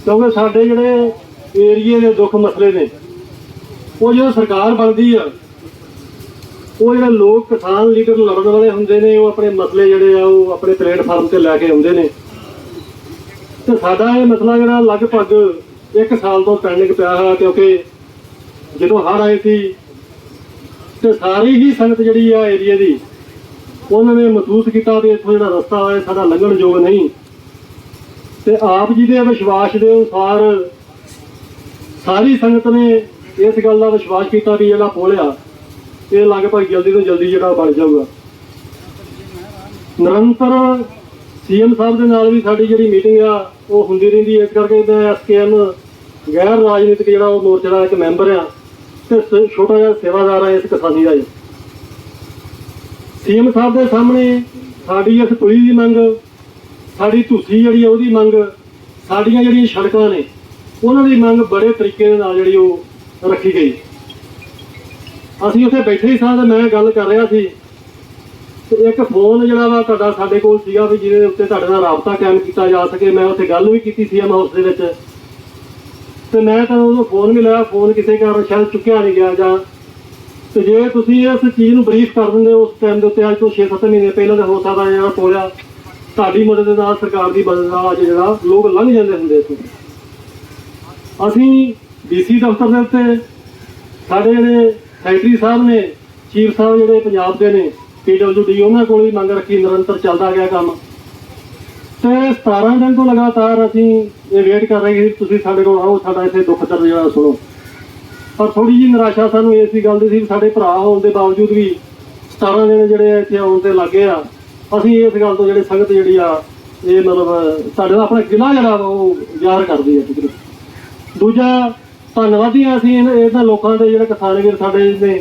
ਕਿਉਂਕਿ ਸਾਡੇ ਜਿਹੜੇ ਏਰੀਏ ਦੇ ਦੁੱਖ ਮਸਲੇ ਨੇ, ਉਹ ਜਦੋਂ ਸਰਕਾਰ ਬਣਦੀ ਆ, ਉਹ ਜਿਹੜੇ ਲੋਕ ਕਿਸਾਨ ਲੀਡਰ ਲੜਨ ਵਾਲੇ ਹੁੰਦੇ ਨੇ, ਉਹ ਆਪਣੇ ਮਸਲੇ ਜਿਹੜੇ ਆ, ਉਹ ਆਪਣੇ ਪਲੇਟਫਾਰਮ ਤੇ ਲੈ ਕੇ ਆਉਂਦੇ ਨੇ। ਤੇ ਸਾਡਾ ਇਹ ਮਸਲਾ ਜਿਹੜਾ ਲਗਭਗ 1 ਸਾਲ ਤੋਂ ਪੈਂਡਿੰਗ ਪਿਆ ਹੈ ਕਿਉਂਕਿ ਜਦੋਂ ਹੜ੍ਹ ਆਏ ਸੀ ਤੇ ਸਾਰੀ ਹੀ ਸੰਗਤ ਜਿਹੜੀ ਆ ਏਰੀਆ ਦੀ, ਉਹਨਾਂ ਨੇ ਮਹਿਸੂਸ ਕੀਤਾ ਵੀ ਇੱਥੋਂ ਜਿਹੜਾ ਰਸਤਾ ਹੈ ਸਾਡਾ ਲੰਘਣ ਯੋਗ ਨਹੀਂ। ਤੇ ਆਪ ਜੀ ਦੇ ਵਿਸ਼ਵਾਸ ਦੇ ਅਨੁਸਾਰ ਸਾਰੀ ਸੰਗਤ ਨੇ ਇਸ ਗੱਲ ਦਾ ਵਿਸ਼ਵਾਸ ਕੀਤਾ ਵੀ ਜਿਹੜਾ ਪੁਲ ਆ, ਇਹ ਲਗਭਗ ਜਲਦੀ ਤੋਂ ਜਲਦੀ ਜਿਹੜਾ ਬਣ ਜਾਊਗਾ। ਨਿਰੰਤਰ ਸੀਐਮ ਸਾਹਿਬ ਦੇ ਨਾਲ ਵੀ ਸਾਡੀ ਜਿਹੜੀ ਮੀਟਿੰਗ ਆ, ਉਹ ਹੁੰਦੀ ਰਹਿੰਦੀ ਹੈ। ਇਸ ਕਰਕੇ ਮੈਂ ਐਸਕੇਐਮ ਗੈਰ ਰਾਜਨੀਤਿਕ ਜਿਹੜਾ ਉਹ ਮੋਰਚੇ ਦਾ ਇੱਕ ਮੈਂਬਰ ਆ ਤੇ ਛੋਟਾ ਜਿਹਾ ਸੇਵਾਦਾਰ ਆ, ਇਸ ਕਿਸਾਨੀ ਦਾ ਜੀ ਸੀਐਮ ਸਾਹਿਬ ਦੇ ਸਾਹਮਣੇ ਸਾਡੀ ਇਸ ਪੁਲੀ ਦੀ ਮੰਗ, ਸਾਡੀ ਧੁੱਸੀ ਜਿਹੜੀ ਆ ਉਹਦੀ ਮੰਗ, ਸਾਡੀਆਂ ਜਿਹੜੀਆਂ ਸੜਕਾਂ ਨੇ, ਉਹਨਾਂ ਦੀ ਮੰਗ ਬੜੇ ਤਰੀਕੇ ਦੇ ਨਾਲ ਜਿਹੜੀ ਉਹ ਰੱਖੀ ਗਈ। ਅਸੀਂ ਉੱਥੇ ਬੈਠੇ ਹੀ ਸਾਂ ਤੇ ਮੈਂ ਗੱਲ ਕਰ ਰਿਹਾ ਸੀ। ਤੇ ਇੱਕ ਫੋਨ ਜਿਹੜਾ ਵਾ ਤੁਹਾਡਾ ਸਾਡੇ ਕੋਲ ਸੀਗਾ ਵੀ ਜਿਹਦੇ ਉੱਤੇ ਤੁਹਾਡੇ ਨਾਲ ਰਾਬਤਾ ਕਾਇਮ ਕੀਤਾ ਜਾ ਸਕੇ। ਮੈਂ ਉੱਥੇ ਗੱਲ ਵੀ ਕੀਤੀ ਸੀ ਐਮ ਹਾਊਸ ਦੇ ਵਿੱਚ। ਤੇ ਮੈਂ ਤਾਂ ਉਹਨੂੰ ਫੋਨ ਵੀ ਲਾਇਆ ਫੋਨ ਕਿਸੇ ਕਾਰਨ ਸ਼ਾਇਦ ਚੁੱਕਿਆ ਨਹੀਂ ਗਿਆ ਜਾਂ ਤੇ ਜੇ ਤੁਸੀਂ ਇਸ ਚੀਜ਼ ਨੂੰ ਬਰੀਫ ਕਰ ਦਿੰਦੇ ਉਸ ਟਾਈਮ ਦੇ ਉੱਤੇ, ਅੱਜ ਤੋਂ 6-7 ਮਹੀਨੇ ਪਹਿਲਾਂ ਦਾ ਹੋ ਸਕਦਾ ਜਿਹੜਾ ਪੋਲਿਆ ਤੁਹਾਡੀ ਮਦਦ ਦੇ ਨਾਲ ਸਰਕਾਰ ਦੀ ਮਦਦ ਨਾਲ ਅੱਜ ਜਿਹੜਾ ਲੋਕ ਲੰਘ ਜਾਂਦੇ ਹੁੰਦੇ ਸੀ। ਅਸੀਂ ਡੀਸੀ ਦਫ਼ਤਰ ਦੇ ਉੱਤੇ ਸਾਡੇ ਜਿਹੜੇ ਸੈਕਟਰੀ ਸਾਹਿਬ ਨੇ ਚੀਫ ਸਾਹਿਬ ਜਿਹੜੇ ਪੰਜਾਬ ਦੇ ਨੇ ਪੀਡਬਲਯੂਡੀ ਉਹਨਾਂ ਕੋਲ ਵੀ ਮੰਗ ਰੱਖੀ, ਨਿਰੰਤਰ ਚੱਲਦਾ ਗਿਆ ਕੰਮ। ਤੇ 17 ਦਿਨ ਤੋਂ ਲਗਾਤਾਰ ਅਸੀਂ ਇਹ ਵੇਟ ਕਰ ਰਹੇ ਸੀ, ਤੁਸੀਂ ਸਾਡੇ ਕੋਲ ਆਓ, ਸਾਡਾ ਇੱਥੇ ਦੁੱਖ ਦਰਦ ਜਿਹੜਾ ਸੁਣੋ। ਪਰ ਥੋੜੀ ਜਿਹੀ ਨਿਰਾਸ਼ਾ ਸਾਨੂੰ ਇਸ ਦੀ ਗੱਲ ਦੀ ਸੀ ਵੀ ਸਾਡੇ ਭਰਾ ਹੋਣ ਦੇ ਬਾਵਜੂਦ ਵੀ 17 ਦਿਨ ਜਿਹੜੇ ਇੱਥੇ ਆਉਣ ਤੇ ਲੱਗੇ ਆ, ਅਸੀਂ ਇਸ ਗੱਲ ਤੋਂ ਜਿਹੜੇ ਸੰਗਤ ਜਿਹੜੀ ਆ, ਇਹ ਮਤਲਬ ਸਾਡੇ ਦਾ ਆਪਣਾ ਜ਼ਿਲ੍ਹਾ ਜਿਹੜਾ ਵਾ ਉਹ ਜ਼ਾਹਰ ਕਰਦੀ ਹੈ ਠੀਕ ਦੂਜਾ, ਧੰਨਵਾਦੀ ਹਾਂ ਅਸੀਂ ਇਹਨਾਂ ਇਹਨਾਂ ਲੋਕਾਂ ਦੇ ਜਿਹੜੇ ਕਿਸਾਨ ਵੀਰ ਸਾਡੇ ਨੇ,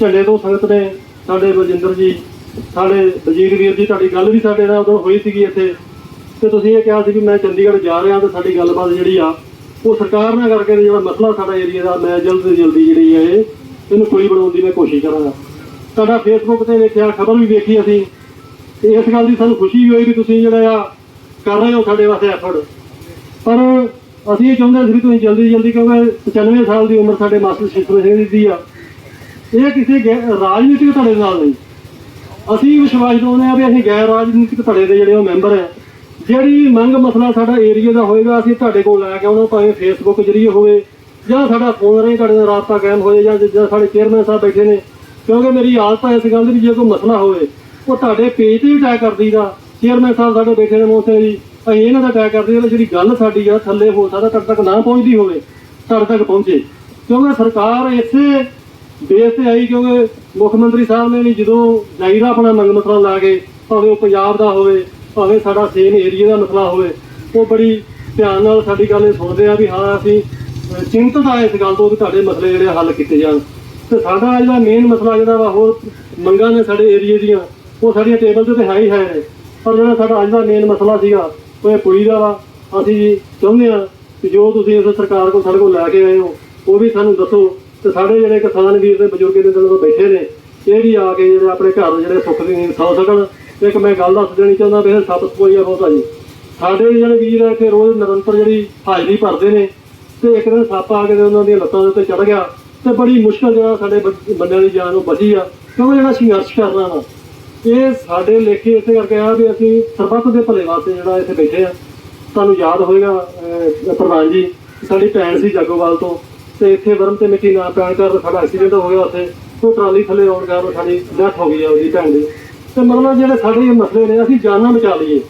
ਝੰਡੇ ਤੋਂ ਸੰਗਤ ਨੇ, ਸਾਡੇ ਬਲਜਿੰਦਰ ਜੀ, ਸਾਡੇ ਵਜੀਰ ਵੀਰ ਜੀ, ਤੁਹਾਡੀ ਗੱਲ ਵੀ ਸਾਡੇ ਨਾਲ ਉਦੋਂ ਹੋਈ ਸੀਗੀ ਇੱਥੇ। ਤੇ ਤੁਸੀਂ ਇਹ ਕਿਹਾ ਸੀ ਵੀ ਮੈਂ ਚੰਡੀਗੜ੍ਹ ਜਾ ਰਿਹਾ ਤੇ ਸਾਡੀ ਗੱਲਬਾਤ ਜਿਹੜੀ ਆ, ਉਹ ਸਰਕਾਰ ਨਾਲ ਕਰਕੇ ਜਿਹੜਾ ਮਸਲਾ ਸਾਡਾ ਏਰੀਆ ਦਾ, ਮੈਂ ਜਲਦ ਤੋਂ ਜਲਦੀ ਜਿਹੜੀ ਹੈ ਇਹ, ਇਹਨੂੰ ਕੋਈ ਬਣਾਉਣ ਦੀ ਮੈਂ ਕੋਸ਼ਿਸ਼ ਕਰਾਂਗਾ। ਤੁਹਾਡਾ ਫੇਸਬੁੱਕ ਤੇ ਵੇਖਿਆ, ਖਬਰ ਵੀ ਵੇਖੀ ਅਸੀਂ। ਤੇ ਇਸ ਗੱਲ ਦੀ ਸਾਨੂੰ ਖੁਸ਼ੀ ਵੀ ਹੋਈ ਵੀ ਤੁਸੀਂ ਜਿਹੜਾ ਆ, ਕਰ ਰਹੇ ਹੋ ਸਾਡੇ ਵਾਸਤੇ ਐਫਰਟ ਪਰ ਅਸੀਂ ਇਹ ਚਾਹੁੰਦੇ ਸੀ ਵੀ ਤੁਸੀਂ ਜਲਦੀ ਜਲਦੀ ਕਿਉਂਕਿ 95 ਸਾਲ ਦੀ ਉਮਰ ਸਾਡੇ ਮਾਸਟਰ ਸ਼ਿਸ਼ਰ ਸਿੰਘ ਦੀ ਆ। ਇਹ ਕਿਸੇ ਗੈ- ਰਾਜਨੀਤਿਕ ਧੜੇ ਨਾਲ ਨਹੀਂ। ਅਸੀਂ ਵਿਸ਼ਵਾਸ ਦਿਵਾਉਂਦੇ ਆ ਵੀ ਅਸੀਂ ਗੈਰ ਰਾਜਨੀਤਿਕ ਧੜੇ ਦੇ ਜਿਹੜੇ ਉਹ ਮੈਂਬਰ ਆ। ਜਿਹੜੀ ਮੰਗ ਮਸਲਾ ਸਾਡਾ ਏਰੀਆ ਦਾ ਹੋਏਗਾ, ਅਸੀਂ ਤੁਹਾਡੇ ਕੋਲ ਲੈ ਕੇ ਆਉਣਾ, ਭਾਵੇਂ ਫੇਸਬੁੱਕ ਜਰੀਏ ਹੋਵੇ, ਜਾਂ ਸਾਡਾ ਫੋਨ ਰਾਹੀਂ ਤੁਹਾਡੇ ਨਾਲ ਰਾਬਤਾ ਕਾਇਮ ਹੋਏ, ਜਾਂ ਜਿੱਦਾਂ ਸਾਡੇ ਚੇਅਰਮੈਨ ਸਾਹਿਬ ਬੈਠੇ ਨੇ, ਕਿਉਂਕਿ ਮੇਰੀ ਆਦਤ ਹੈ ਇਸ ਗੱਲ ਦੀ ਵੀ ਜੇ ਕੋਈ ਮਸਲਾ ਹੋਵੇ, ਉਹ ਤੁਹਾਡੇ ਪੇਜ ਤੇ ਵੀ ਟੈਗ ਕਰ ਦਈਦਾ। ਚੇਅਰਮੈਨ ਸਾਹਿਬ ਸਾਡੇ ਬੈਠੇ ਨੇ ਮੋਸੇ ਜੀ, ਅਸੀਂ ਇਹਨਾਂ ਦਾ ਟੈਗ ਕਰਦੇ ਦਈਦਾ ਜਿਹੜੀ ਗੱਲ ਸਾਡੀ ਆ, ਥੱਲੇ ਹੋ ਸਕਦਾ, ਤੁਹਾਡੇ ਤੱਕ ਨਾ ਪਹੁੰਚਦੀ ਹੋਵੇ, ਤੁਹਾਡੇ ਤੱਕ ਪਹੁੰਚੇ। ਕਿਉਂਕਿ ਸਰਕਾਰ ਇਸੇ ਬੇਸ ਤੇ ਆਈ, ਕਿਉਂਕਿ ਮੁੱਖ ਮੰਤਰੀ ਸਾਹਿਬ ਨੇ ਵੀ ਜਦੋਂ ਜਾਈਦਾ ਆਪਣਾ ਮੰਗ ਮਸਲਾ ਲਾ ਕੇ, ਭਾਵੇਂ ਉਹ ਪੰਜਾਬ ਦਾ ਹੋਵੇ ਭਾਵੇਂ ਸਾਡਾ ਸੇਮ ਏਰੀਆ ਦਾ ਮਸਲਾ ਹੋਵੇ ਉਹ ਬੜੀ ਧਿਆਨ ਨਾਲ ਸਾਡੀ ਗੱਲ ਇਹ ਸੁਣਦੇ ਆ ਵੀ ਹਾਂ ਅਸੀਂ ਅਹ, ਚਿੰਤਤ ਆ ਇਸ ਗੱਲ ਤੋਂ ਵੀ ਤੁਹਾਡੇ ਮਸਲੇ ਜਿਹੜੇ ਹੱਲ ਕੀਤੇ ਜਾਣ। ਤੇ ਸਾਡਾ ਜਿਹੜਾ ਮੇਨ ਮਸਲਾ ਜਿਹੜਾ ਵਾ ਹੋਰ ਮੰਗਾਂ ਨੇ ਸਾਡੇ ਏਰੀਏ ਦੀਆਂ ਉਹ ਸਾਡੀਆਂ ਟੇਬਲ ਤੇ ਤਾਂ ਹੈ ਹੀ ਹੈ। ਨੇ ਪਰ ਜਿਹੜਾ ਸਾਡਾ ਅੱਜ ਦਾ ਮੇਨ ਮਸਲਾ ਸੀਗਾ ਉਹ ਇਹ ਪੁਲੀ ਦਾ ਵਾ। ਅਸੀਂ ਚਾਹੁੰਦੇ ਆ ਕਿ ਜੋ ਤੁਸੀਂ ਇਸ ਸਰਕਾਰ ਕੋਲ ਸਾਡੇ ਕੋਲ ਲੈ ਕੇ ਆਏ ਹੋ ਉਹ ਵੀ ਸਾਨੂੰ ਦੱਸੋ। ਤੇ ਸਾਡੇ ਜਿਹੜੇ ਕਿਸਾਨ ਵੀਰ ਤੇ ਬਜ਼ੁਰਗ ਦੇ ਦਿਲੋਂ ਬੈਠੇ ਨੇ ਇਹ ਵੀ ਆ ਕੇ ਜਿਹੜੇ ਆਪਣੇ ਘਰ ਜਿਹੜੇ ਸੁੱਖ ਦੀ ਨੀਂਦ ਸੌ ਸਕਣ ਇੱਕ ਮੈਂ ਗੱਲ ਦੱਸ ਦੇਣੀ ਚਾਹੁੰਦਾ ਵੀ ਇਹ ਸੱਤ ਸਪੋਈਆ ਬਹੁਤ ਆ ਜੀ। ਸਾਡੇ ਜਿਹੜੇ ਵੀਰ ਆ, ਇੱਥੇ ਰੋਜ਼ ਨਿਰੰਤਰ ਜਿਹੜੀ ਹਾਜ਼ਰੀ ਭਰਦੇ ਨੇ ਤੇ ਇੱਕ ਦਿਨ ਸੱਪ ਆ ਕੇ ਉਹਨਾਂ ਦੀਆਂ ਲੱਤਾਂ ਦੇ ਉੱਤੇ ਚੜ ਗਿਆ ਤੇ ਬੜੀ ਮੁਸ਼ਕਲ ਜਿਹੜਾ ਸਾਡੇ ਬ- ਬੰਦਿਆਂ ਦੀ ਜਾਨ ਨੂੰ ਬਚੀ ਆ। ਕਿਉਂਕਿ ਜਿਹੜਾ ਸੰਘਰਸ਼ ਕਰਨਾ ਵਾ? ਇਹ ਸਾਡੇ ਲੇਖੇ ਇਸੇ ਕਰਕੇ ਆ ਵੀ ਅਸੀਂ ਸਰਬੱਤ ਦੇ ਭਲੇ ਵਾਸਤੇ ਜਿਹੜਾ ਇੱਥੇ ਬੈਠੇ ਆ। ਤੁਹਾਨੂੰ ਯਾਦ ਹੋਵੇਗਾ ਪ੍ਰਧਾਨ ਜੀ, ਸਾਡੀ ਭੈਣ ਸੀ ਜਾਗੋਵਾਲ ਤੋਂ ਤੇ ਇੱਥੇ ਵਰਮ ਤੇ ਮਿੱਟੀ ਨਾ ਪੈਣ ਕਾਰਨ ਸਾਡਾ ਐਕਸੀਡੈਂਟ ਹੋ ਗਿਆ ਉੱਥੇ। ਉਹ ਟਰਾਲੀ ਥੱਲੇ ਆਉਣ ਕਾਰਨ ਸਾਡੀ ਡੈਥ ਹੋ ਗਈ ਆ ਉਹਦੀ ਭੈਣ ਦੀ। ਤੇ ਮਤਲਬ ਜਿਹੜੇ ਸਾਡੇ ਇਹ ਮਸਲੇ ਨੇ, ਅਸੀਂ ਜਾਨਾਂ ਬਚਾ ਲਈਏ।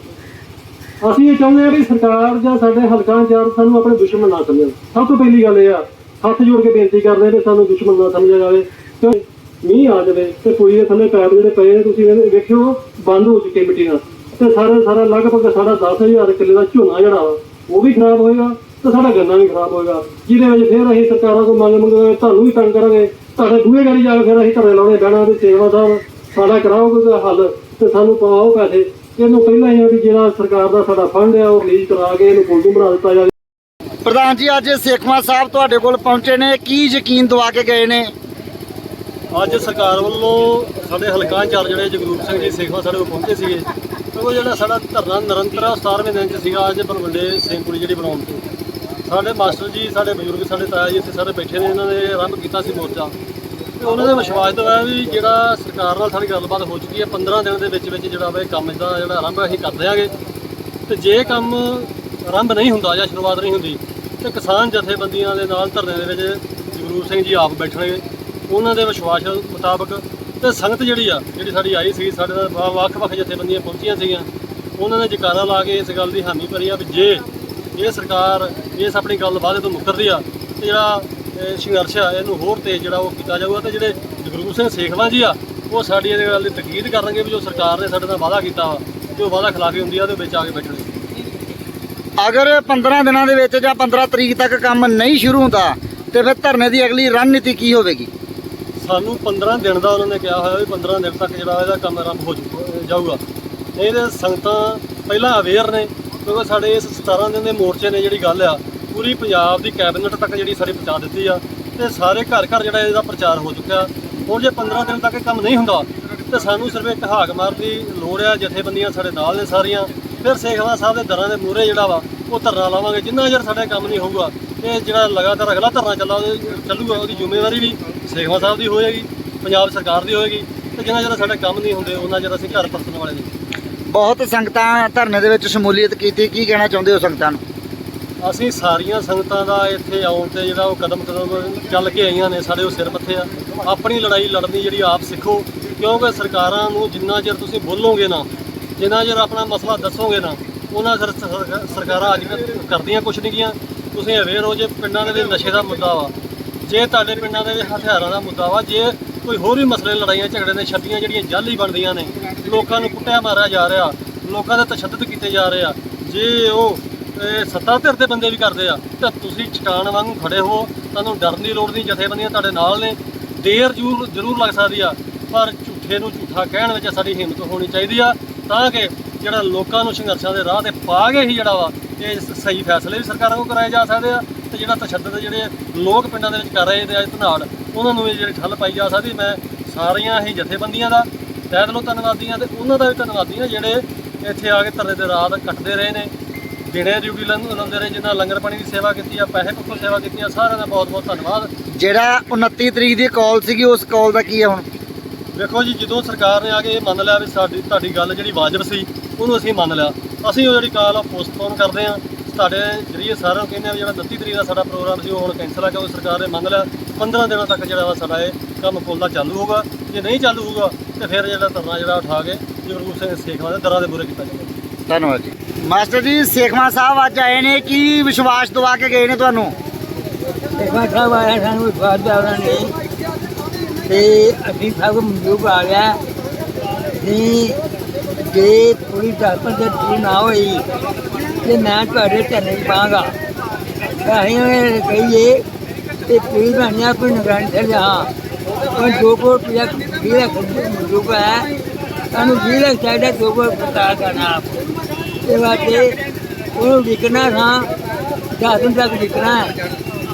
ਅਸੀਂ ਇਹ ਚਾਹੁੰਦੇ ਹਾਂ ਵੀ ਸਰਕਾਰ ਜਾਂ ਸਾਡੇ ਹਲਕਾ ਇੰਚਾਰਜ ਸਾਨੂੰ ਆਪਣੇ ਦੁਸ਼ਮਣ ਨਾ ਸਮਝਣ। ਸਭ ਤੋਂ ਪਹਿਲੀ ਗੱਲ ਇਹ ਆ, ਹੱਥ ਜੋੜ ਕੇ ਬੇਨਤੀ ਕਰਦੇ ਵੀ ਸਾਨੂੰ ਦੁਸ਼ਮਣ ਨਾ ਸਮਝਿਆ ਜਾਵੇ। ਕਿਉਂ? ਮੀਂਹ ਆ ਜਾਵੇ ਤੇ ਕੋਈ ਦੇ ਥੱਲੇ ਪੈਪ ਜਿਹੜੇ ਪਏ ਨੇ, ਤੁਸੀਂ ਵੇਖਿਓ, ਬੰਦ ਹੋ ਚੁੱਕੇ ਮਿੱਟੀ ਨਾਲ। ਤੇ ਸਾਰਾ ਸਾਰਾ ਲਗਭਗ ਸਾਡਾ 10000 ਕਿੱਲੇ ਦਾ ਝੋਨਾ ਜਿਹੜਾ ਵਾ, ਉਹ ਵੀ ਖਰਾਬ ਹੋਏਗਾ ਤੇ ਸਾਡਾ ਗੰਨਾ ਵੀ ਖਰਾਬ ਹੋਏਗਾ। ਜਿਹਦੇ ਵਿੱਚ ਫਿਰ ਅਸੀਂ ਸਰਕਾਰਾਂ ਕੋਲ ਮੰਗ ਮੰਗਾਂਗੇ ਤੁਹਾਨੂੰ ਵੀ ਤੰਗ ਕਰਾਂਗੇ। ਤੁਹਾਡੇ ਬੂਹੇ ਗਾੜੀ ਜਾ ਕੇ ਫਿਰ ਅਸੀਂ ਧਰਨੇ ਲਾਉਣੇ ਬਹਿਣਾ ਤੇ ਸੇਵਾ ਸਾਹਿਬ ਸਾਡਾ ਕਰਾਓ ਕੋਈ ਹੱਲ ਤੇ ਸਾਨੂੰ ਪਾਓ ਪੈਸੇ। ਇਹਨੂੰ ਪਹਿਲਾਂ ਹੀ ਆ ਵੀ ਜਿਹੜਾ ਸਰਕਾਰ ਦਾ ਸਾਡਾ ਫੰਡ ਆ ਉਹ ਰਿਲੀਜ਼ ਕਰਾ ਕੇ ਇਹਨੂੰ ਪੁੱਲ ਬਣਾ ਦਿੱਤਾ ਜਾਵੇ। ਪ੍ਰਧਾਨ ਜੀ ਅੱਜ ਸੇਖਵਾ ਸਾਹਿਬ ਤੁਹਾਡੇ ਕੋਲ ਪਹੁੰਚੇ ਨੇ। ਕੀ ਯਕੀਨ ਦਵਾ ਕੇ ਗਏ ਨੇ? ਅੱਜ ਸਰਕਾਰ ਵੱਲੋਂ ਸਾਡੇ ਹਲਕਾ ਇੰਚਾਰਜ ਜਿਹੜੇ ਜਗਰੂਪ ਸਿੰਘ ਜੀ ਸੇਖਵਾ ਸਾਡੇ ਕੋਲ ਪਹੁੰਚੇ ਸੀਗੇ। ਉਹ ਜਿਹੜਾ ਸਾਡਾ ਧਰਨਾ ਨਿਰੰਤਰ 17ਵੇਂ ਦਿਨ ਚ ਸੀਗਾ। ਅੱਜ ਬਲਵੰਡੇ ਸੇਮਪੁਰੀ ਜਿਹੜੀ ਬਣਾਉਣ ਤੋਂ। ਸਾਡੇ ਮਾਸਟਰ ਜੀ ਸਾਡੇ ਬਜ਼ੁਰਗ ਸਾਡੇ ਤਾਇਆ ਜੀ ਇੱਥੇ ਸਾਰੇ ਬੈਠੇ ਨੇ। ਇਹਨਾਂ ਨੇ ਆਰੰਭ ਕੀਤਾ ਸੀ ਮੋਰਚਾ। ਤੇ ਉਹਨਾਂ ਦਾ ਵਿਸ਼ਵਾਸ ਦਵਾਇਆ ਵੀ ਜਿਹੜਾ ਸਰਕਾਰ ਨਾਲ ਸਾਡੀ ਗੱਲਬਾਤ ਹੋ ਚੁੱਕੀ ਹੈ 15 ਦਿਨ ਦੇ ਵਿੱਚ ਵਿੱਚ ਜਿਹੜਾ ਵਾ ਇਹ ਕੰਮ ਦਾ ਜਿਹੜਾ ਆਰੰਭ ਅਸੀਂ ਕਰ ਦਿਆਂਗੇ। ਤੇ ਜੇ ਕੰਮ ਆਰੰਭ ਨਹੀਂ ਹੁੰਦਾ ਜਾਂ ਸ਼ੁਰੂਆਤ ਨਹੀਂ ਹੁੰਦੀ, ਤੇ ਕਿਸਾਨ ਜਥੇਬੰਦੀਆਂ ਦੇ ਨਾਲ ਧਰਨੇ ਦੇ ਵਿੱਚ ਜਗਰੂਪ ਸਿੰਘ ਜੀ ਆਪ ਬੈਠਣਗੇ। ਉਹਨਾਂ ਦੇ ਵਿਸ਼ਵਾਸ ਮੁਤਾਬਕ ਤੇ ਸੰਗਤ ਜਿਹੜੀ ਆ, ਜਿਹੜੀ ਸਾਡੀ ਆਈ ਸੀ, ਸਾਡੇ ਨਾਲ ਵੱਖ-ਵੱਖ ਜਥੇਬੰਦੀਆਂ ਪਹੁੰਚੀਆਂ ਸੀਗੀਆਂ, ਉਹਨਾਂ ਨੇ ਜਕਾਰਾ ਲਾ ਕੇ ਇਸ ਗੱਲ ਦੀ ਹਾਮੀ ਭਰੀ ਆ ਵੀ ਜੇ ਇਹ ਸਰਕਾਰ ਇਸ ਆਪਣੀ ਗੱਲ ਵਾਅਦੇ ਤੋਂ ਮੁੱਕਰਦੀ ਆ, ਤੇ ਜਿਹੜਾ ਸੰਘਰਸ਼ ਆ ਇਹਨੂੰ ਹੋਰ ਤੇਜ਼ ਜਿਹੜਾ ਉਹ ਕੀਤਾ ਜਾਊਗਾ ਤੇ ਜਿਹੜੇ ਜਗਰੂਪ ਸਿੰਘ ਸੇਖਵਾਂ ਜੀ ਆ ਉਹ ਸਾਡੀ ਇਹ ਗੱਲ ਦੀ ਤਕੀਦ ਕਰਨਗੇ ਵੀ ਜੋ ਸਰਕਾਰ ਨੇ ਸਾਡੇ ਨਾਲ ਵਾਅਦਾ ਕੀਤਾ ਵਾ ਜੋ ਵਾਅਦਾ ਖਿਲਾਫੀ ਹੁੰਦੀ ਆ ਉਹਦੇ ਵਿੱਚ ਆ ਕੇ ਬੈਠਣਗੇ। ਅਗਰ 15 ਦਿਨਾਂ ਦੇ ਵਿੱਚ ਜਾਂ 15 ਤਰੀਕ ਤੱਕ ਕੰਮ ਨਹੀਂ ਸ਼ੁਰੂ ਹੁੰਦਾ ਤੇ ਫਿਰ ਧਰਨੇ ਦੀ ਅਗਲੀ ਰਣਨੀਤੀ ਕੀ ਹੋਵੇਗੀ? ਸਾਨੂੰ 15 ਦਿਨ ਦਾ ਉਹਨਾਂ ਨੇ ਕਿਹਾ ਹੋਇਆ ਵੀ 15 ਦਿਨ ਤੱਕ ਜਿਹੜਾ ਇਹਦਾ ਕੰਮ ਆਰੰਭ ਹੋ ਜਾਊਗਾ। ਇਹ ਤੇ ਸੰਗਤਾਂ ਪਹਿਲਾਂ ਅਵੇਅਰ ਨੇ ਕਿਉਂਕਿ ਸਾਡੇ ਇਸ 17 ਦਿਨ ਦੇ ਮੋਰਚੇ ਨੇ ਜਿਹੜੀ ਗੱਲ ਆ ਪੂਰੀ ਪੰਜਾਬ ਦੀ ਕੈਬਨਿਟ ਤੱਕ ਜਿਹੜੀ ਸਾਰੀ ਪਹੁੰਚਾ ਦਿੱਤੀ ਆ ਤੇ ਸਾਰੇ ਘਰ ਘਰ ਜਿਹੜਾ ਇਹਦਾ ਪ੍ਰਚਾਰ ਹੋ ਚੁੱਕਿਆ। ਹੁਣ ਜੇ 15 ਦਿਨ ਤੱਕ ਇਹ ਕੰਮ ਨਹੀਂ ਹੁੰਦਾ, ਤੇ ਸਾਨੂੰ ਸਿਰਫ ਇੱਕ ਹਾਕ ਮਾਰਨ ਦੀ ਲੋੜ ਆ, ਜਥੇਬੰਦੀਆਂ ਸਾਡੇ ਨਾਲ ਨੇ ਸਾਰੀਆਂ। ਫਿਰ ਸੇਖਵਾ ਸਾਹਿਬ ਦੇ ਦਰਾਂ ਦੇ ਮੂਹਰੇ ਜਿਹੜਾ ਵਾ, ਉਹ ਧਰਨਾ ਲਾਵਾਂਗੇ। ਜਿੰਨਾ ਚਿਰ ਸਾਡਾ ਕੰਮ ਨਹੀਂ ਹੋਊਗਾ, ਇਹ ਜਿਹੜਾ ਲਗਾਤਾਰ ਅਗਲਾ ਧਰਨਾ ਚੱਲਾ ਚੱਲੂਗਾ, ਉਹਦੀ ਜ਼ਿੰਮੇਵਾਰੀ ਵੀ ਸੇਖਵਾ ਸਾਹਿਬ ਦੀ ਹੋਏਗੀ, ਪੰਜਾਬ ਸਰਕਾਰ ਦੀ ਹੋਏਗੀ। ਤੇ ਜਿੰਨਾ ਚਿਰ ਸਾਡੇ ਕੰਮ ਨਹੀਂ ਹੁੰਦੇ ਉਹਨਾਂ ਚਿਰ ਅਸੀਂ ਘਰ ਪਰਤਣ ਵਾਲੇ ਨਹੀਂ। ਬਹੁਤ ਸੰਗਤਾਂ ਧਰਨੇ ਦੇ ਵਿੱਚ ਸ਼ਮੂਲੀਅਤ ਕੀਤੀ। ਕੀ ਕਹਿਣਾ ਚਾਹੁੰਦੇ ਹੋ ਸੰਗਤਾਂ ਨੂੰ? ਅਸੀਂ ਸਾਰੀਆਂ ਸੰਗਤਾਂ ਦਾ ਇੱਥੇ ਆਉਣ ਤੇ ਜਿਹੜਾ ਉਹ ਕਦਮ ਕਦਮ ਚੱਲ ਕੇ ਆਈਆਂ ਨੇ ਸਾਡੇ ਉਹ ਸਿਰ ਮੱਥੇ ਆ। ਆਪਣੀ ਲੜਾਈ ਲੜਨੀ ਜਿਹੜੀ ਆਪ ਸਿੱਖੋ, ਕਿਉਂਕਿ ਸਰਕਾਰਾਂ ਨੂੰ ਜਿੰਨਾ ਚਿਰ ਤੁਸੀਂ ਬੋਲੋਗੇ ਨਾ, ਜਿੰਨਾ ਚਿਰ ਆਪਣਾ ਮਸਲਾ ਦੱਸੋਗੇ ਨਾ, ਉਹਨਾਂ ਚਿਰ ਸਰ- ਸਰਕਾਰਾਂ ਅੱਜ ਕੱਲ੍ਹ ਕਰਦੀਆਂ ਕੁਛ ਨਹੀਂ ਗੀਆਂ। ਤੁਸੀਂ ਅਵੇਅਰ ਹੋ ਜੇ ਪਿੰਡਾਂ ਦੇ ਨਸ਼ੇ ਦਾ ਮੁੱਦਾ ਵਾ। ਜੇ ਤੁਹਾਡੇ ਪਿੰਡਾਂ ਦੇ ਹਥਿਆਰਾਂ ਦਾ ਮੁੱਦਾ ਵਾ, ਜੇ ਕੋਈ ਹੋਰ ਵੀ ਮਸਲੇ ਲੜਾਈਆਂ ਝਗੜੇ ਨੇ, ਛੱਡੀਆਂ ਜਿਹੜੀਆਂ ਜਾਲੀ ਬਣਦੀਆਂ ਨੇ, ਲੋਕਾਂ ਨੂੰ ਕੁੱਟਿਆ ਮਾਰਿਆ ਜਾ ਰਿਹਾ, ਲੋਕਾਂ ਦੇ ਤਸ਼ੱਦਦ ਕੀਤੇ ਜਾ ਰਹੇ ਆ। ਜੇ ਉਹ ਇਹ ਸੱਤਾ ਧਿਰ ਦੇ ਬੰਦੇ ਵੀ ਕਰਦੇ ਆ। ਤਾਂ ਤੁਸੀਂ ਚਟਾਨ ਵਾਂਗੂ ਖੜੇ ਹੋ, ਤੁਹਾਨੂੰ ਡਰਨ ਦੀ ਲੋੜ ਨਹੀਂ, ਜਥੇਬੰਦੀਆਂ ਤੁਹਾਡੇ ਨਾਲ ਨੇ। ਦੇਰ ਜ਼ਰੂਰ ਜ਼ਰੂਰ ਲੱਗ ਸਕਦੀ ਆ, ਪਰ ਝੂਠੇ ਨੂੰ ਝੂਠਾ ਕਹਿਣ ਵਿੱਚ ਸਾਡੀ ਹਿੰਮਤ ਹੋਣੀ ਚਾਹੀਦੀ ਆ, ਤਾਂ ਕਿ ਜਿਹੜਾ ਲੋਕਾਂ ਨੂੰ ਸੰਘਰਸ਼ਾਂ ਦੇ ਰਾਹ ਤੇ ਪਾ ਕੇ ਹੀ ਜਿਹੜਾ ਵਾ, ਇਹ ਸਹੀ ਫੈਸਲੇ ਵੀ ਸਰਕਾਰਾਂ ਕੋਲ ਕਰਾਏ ਜਾ ਸਕਦੇ ਆ, ਤੇ ਜਿਹੜਾ ਤਸ਼ੱਦਦ ਜਿਹੜੇ ਲੋਕ ਪਿੰਡਾਂ ਦੇ ਵਿੱਚ ਕਰ ਰਹੇ ਨੇ ਅੱਜ ਧਨਾੜ, ਉਹਨਾਂ ਨੂੰ ਵੀ ਜਿਹੜੀ ਠੱਲ ਪਾਈ ਜਾ ਸਕਦੀ। ਮੈਂ ਸਾਰੀਆਂ ਹੀ ਜਥੇਬੰਦੀਆਂ ਦਾ ਤਹਿ ਦਿਲੋਂ ਧੰਨਵਾਦੀ ਹਾਂ ਤੇ ਉਹਨਾਂ ਦਾ ਵੀ ਧੰਨਵਾਦੀ ਹਾਂ ਜਿਹੜੇ ਇੱਥੇ ਆ ਕੇ ਧਰਨੇ ਦੇ ਰਾਤ ਕੱਟਦੇ ਰਹੇ ਨੇ। ਦਿਨੇ ਡਿਊਟੀ ਲਾਉਂਦੇ ਰਹੇ ਜਿਨ੍ਹਾਂ ਲੰਗਰ ਪਾਣੀ ਦੀ ਸੇਵਾ ਕੀਤੀ ਆ ਪੈਸੇ ਪੱਖੋਂ ਸੇਵਾ ਕੀਤੀ ਆ ਸਾਰਿਆਂ ਦਾ ਬਹੁਤ ਬਹੁਤ ਧੰਨਵਾਦ। ਜਿਹੜਾ 29 ਤਰੀਕ ਦੀ ਕਾਲ ਸੀਗੀ ਉਸ ਕਾਲ ਦਾ ਕੀ ਹੈ ਹੁਣ? ਵੇਖੋ ਜੀ ਜਦੋਂ ਸਰਕਾਰ ਨੇ ਆ ਕੇ ਇਹ ਮੰਨ ਲਿਆ ਵੀ ਸਾਡੀ ਤੁਹਾਡੀ ਗੱਲ ਜਿਹੜੀ ਵਾਜਬ ਸੀ ਉਹਨੂੰ ਅਸੀਂ ਮੰਨ ਲਿਆ। ਅਸੀਂ ਉਹ ਜਿਹੜੀ ਕਾਲ ਆ ਪੋਸਟਪੋਨ ਕਰਦੇ ਆ। ਤੁਹਾਡੇ ਜਰੀਏ ਸਾਰਿਆਂ ਨੂੰ ਕਹਿੰਦੇ ਆ ਜਿਹੜਾ 29 ਤਰੀਕ ਦਾ ਸਾਡਾ ਪ੍ਰੋਗਰਾਮ ਸੀ ਉਹ ਹੁਣ ਕੈਂਸਲ ਆ ਕਿਉਂਕਿ ਸਰਕਾਰ ਨੇ ਮੰਨ ਲਿਆ 15 ਦਿਨਾਂ ਤੱਕ ਜਿਹੜਾ ਵਾ ਸਾਡਾ ਇਹ ਕੰਮ ਪੁੱਲ ਦਾ ਚਾਲੂ ਹੋਊਗਾ। ਜੇ ਨਹੀਂ ਚਾਲੂ ਹੋਊਗਾ ਤੇ ਫਿਰ ਜਿਹੜਾ ਧਰਨਾ ਜਿਹੜਾ ਉਠਾ ਕੇ ਜਗਰੂਪ ਸਿੰਘ ਸੇਖਵਾਂ ਦੇ ਦਰਾਂ ਦੇ ਬੁਰੇ ਕੀਤਾ ਜਾਊਗਾ। ਧੰਨਵਾਦ ਜੀ। ਮਾਸਟਰ ਜੀ ਸੇਖਵਾ ਸਾਹਿਬ ਅੱਜ ਆਏ ਨੇ, ਕੀ ਵਿਸ਼ਵਾਸ ਦਵਾ ਕੇ ਗਏ ਨੇ ਤੁਹਾਨੂੰ? ਦੇਖਾ ਸਾਹਿਬ ਆਇਆ ਸਾਨੂੰ ਵਿਸ਼ਵਾਸ ਦਾ ਉਹਨਾਂ ਨੇ ਤੇ ਅਸੀਂ ਸਭ ਮਨਜ਼ੂਰ ਆ ਗਿਆ ਕਿ ਜੇ ਪੂਰੀ ਦਰਪਣ ਦੇ ਪੂਰੀ ਨਾ ਹੋਈ ਤੇ ਮੈਂ ਤੁਹਾਡੇ ਧਰਨੇ 'ਚ ਪਾਂਗਾ ਅਸੀਂ ਇਹ ਕਹੀਏ ਤੇ ਪੂਰੀ ਬਣਿਆ, ਕੋਈ ਨਿਗਰਾਨੀ ਤੇ ਜਾ। ਪਰ ਜੋ ਕੋ ਪਿਆ ਵੀ ਲੱਖ ਮਨਜ਼ੂਰ ਹੈ ਸਾਨੂੰ ਵੀ ਲੱਖ ਚਾਹੀਦਾ ਜੋ ਕੋ ਪਤਾ ਕਰਨਾ। ਆਪ ਇਹ ਵਾਸਤੇ ਉਹਨੂੰ ਵਿਕਣਾ ਥਾਂ ਦਸ ਦਿਨ ਤੱਕ ਵਿਕਣਾ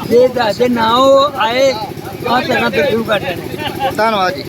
ਜੇ ਦਸ ਦਿਨ ਨਾ ਉਹ ਆਏ ਆ ਤਰ੍ਹਾਂ ਬਿਲਕੁਲ ਕਰ ਦੇਣਾ ਧੰਨਵਾਦ ਜੀ।